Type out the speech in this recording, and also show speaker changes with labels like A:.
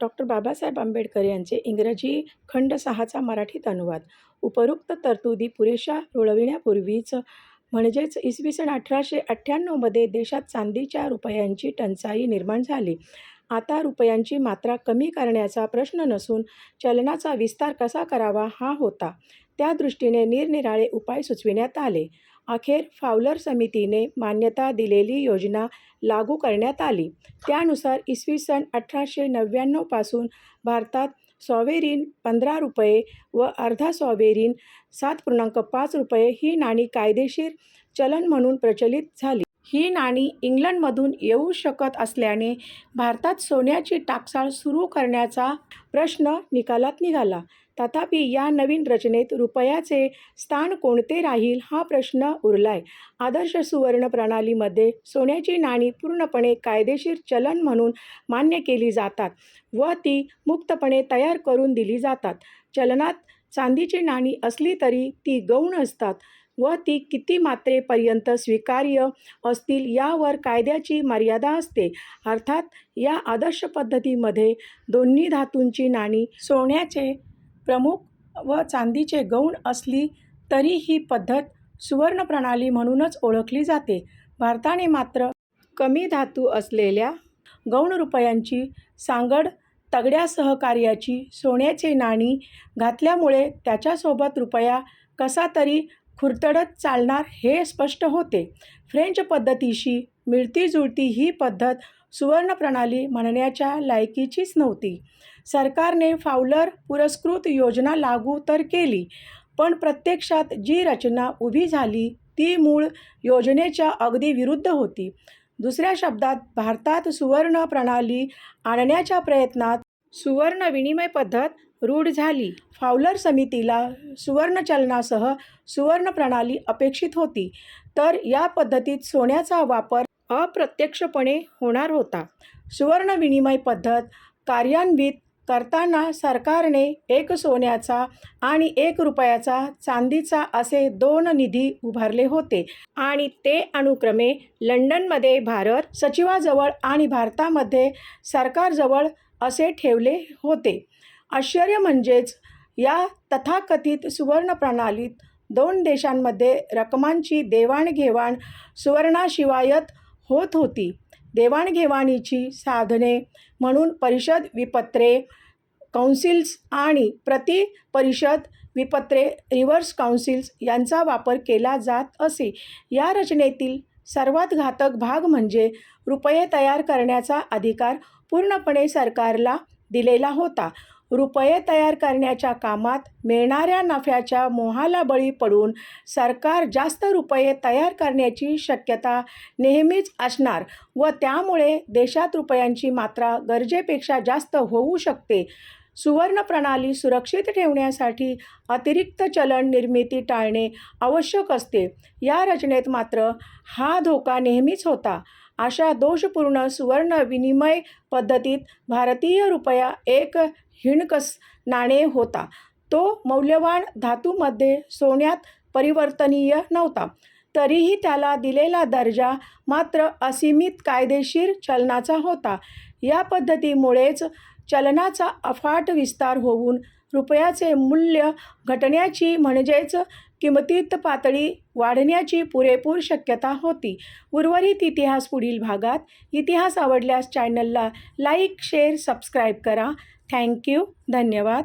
A: Doctor Babasaheb Ambedkar यांचे इंग्रजी खंड सहाचा मराठीत अनुवाद. उपरोक्त तरतुदी पुरेशा रुळविण्यापूर्वीच म्हणजेच इसवी सन अठराशे अठ्ठ्याण्णवमध्ये देशात चांदीच्या रुपयांची टंचाई निर्माण झाली. आता रुपयांची मात्रा कमी करण्याचा प्रश्न नसून चलनाचा विस्तार कसा करावा हा होता. त्या दृष्टीने निरनिराळे उपाय सुचविण्यात आले. अखेर फावलर समितीने मान्यता दिलेली योजना लागू करण्यात आली. त्यानुसार इसवी सन अठराशे नव्याण्णवपासून भारतात सॉवेरीन पंधरा रुपये व अर्धा सॉवेरीन सात पूर्णांक पाच रुपये ही नाणी कायदेशीर चलन म्हणून प्रचलित झाली. ही नाणी इंग्लंडमधून येऊ शकत असल्याने भारतात सोन्याची टाकसाळ सुरू करण्याचा प्रश्न निकालात निघाला. तथापि या नवीन रचनेत रुपयाचे स्थान कोणते राहील हा प्रश्न उरलाय. आदर्श सुवर्ण प्रणालीमध्ये सोन्याची नाणी पूर्णपणे कायदेशीर चलन म्हणून मान्य केली जातात व ती मुक्तपणे तयार करून दिली जातात. चलनात चांदीची नाणी असली तरी ती गौण असतात. व ती किती मात्रेपर्यंत स्वीकार्य असतील यावर कायद्याची मर्यादा असते. अर्थात या आदर्श पद्धतीमध्ये दोन्ही धातूंची नाणी सोन्याचे प्रमुख व चांदीचे गौण असली तरी ही पद्धत सुवर्ण प्रणाली म्हणूनच ओळखली जाते. भारताने मात्र कमी धातू असलेल्या गौण रुपयांची सांगड तगड्या सहकार्याची सोन्याचे नाणी घातल्यामुळे त्याच्यासोबत रुपया कसा तरी खुरतडत चालणार हे स्पष्ट होते. फ्रेंच पद्धतीशी मिळती जुळती ही पद्धत सुवर्ण प्रणाली म्हणण्याच्या लायकीचीच नव्हती. सरकारने फावलर पुरस्कृत योजना लागू तर केली पण प्रत्यक्षात जी रचना उभी झाली ती मूळ योजनेच्या अगदी विरुद्ध होती. दुसऱ्या शब्दात भारतात सुवर्ण प्रणाली आणण्याच्या प्रयत्नात सुवर्ण विनिमय पद्धत रूढ झाली. फावलर समितीला सुवर्ण चलनासह सुवर्ण प्रणाली अपेक्षित होती. तर या पद्धतीत सोन्याचा वापर अप्रत्यक्षपणे होणार होता. सुवर्ण विनिमय पद्धत कार्यान्वित करताना सरकारने एक सोन्याचा आणि एक रुपयाचा चांदीचा असे दोन निधी उभारले होते आणि ते अनुक्रमे लंडनमध्ये भारत सचिवाजवळ आणि भारतामध्ये सरकारजवळ असे ठेवले होते. आश्चर्य म्हणजेच या तथाकथित सुवर्ण प्रणालीत दोन देशांमध्ये रकमांची देवाणघेवाण सुवर्णाशिवायत होत होती. देवाणघेवाणीची साधने म्हणून परिषद विपत्रे काउन्सिल्स आणि प्रति परिषद विपत्रे रिव्हर्स काउन्सिल्स यांचा वापर केला जात असे. या रचनेतील सर्वात घातक भाग म्हणजे रुपये तयार करण्याचा अधिकार पूर्णपणे सरकारला दिलेला होता. रुपये तयार करण्याच्या कामात मिळणाऱ्या नफ्याच्या मोहाला बळी पडून सरकार जास्त रुपये तयार करण्याची शक्यता नेहमीच असणार व त्यामुळे देशात रुपयांची मात्रा गरजेपेक्षा जास्त होऊ शकते. सुवर्ण प्रणाली सुरक्षित ठेवण्यासाठी अतिरिक्त चलन निर्मिती टाळणे आवश्यक असते. या रचनेत मात्र हा धोका नेहमीच होता. अशा दोषपूर्ण सुवर्ण विनिमय पद्धतीत भारतीय रुपया एक हिणकस नाणे होता. तो मौल्यवान धातूमध्ये सोन्यात परिवर्तनीय नव्हता. तरीही त्याला दिलेला दर्जा मात्र असीमित कायदेशीर चलनाचा होता. या पद्धतीमुळेच चलनाचा अफाट विस्तार होऊन रुपयाचे मूल्य घटण्याची म्हणजेच किमतीत पातळी वाढण्याची पुरेपूर शक्यता होती. उर्वरित इतिहास पुढील भागात. इतिहास आवडल्यास चॅनलला लाईक शेअर सबस्क्राईब करा. थँक्यू धन्यवाद.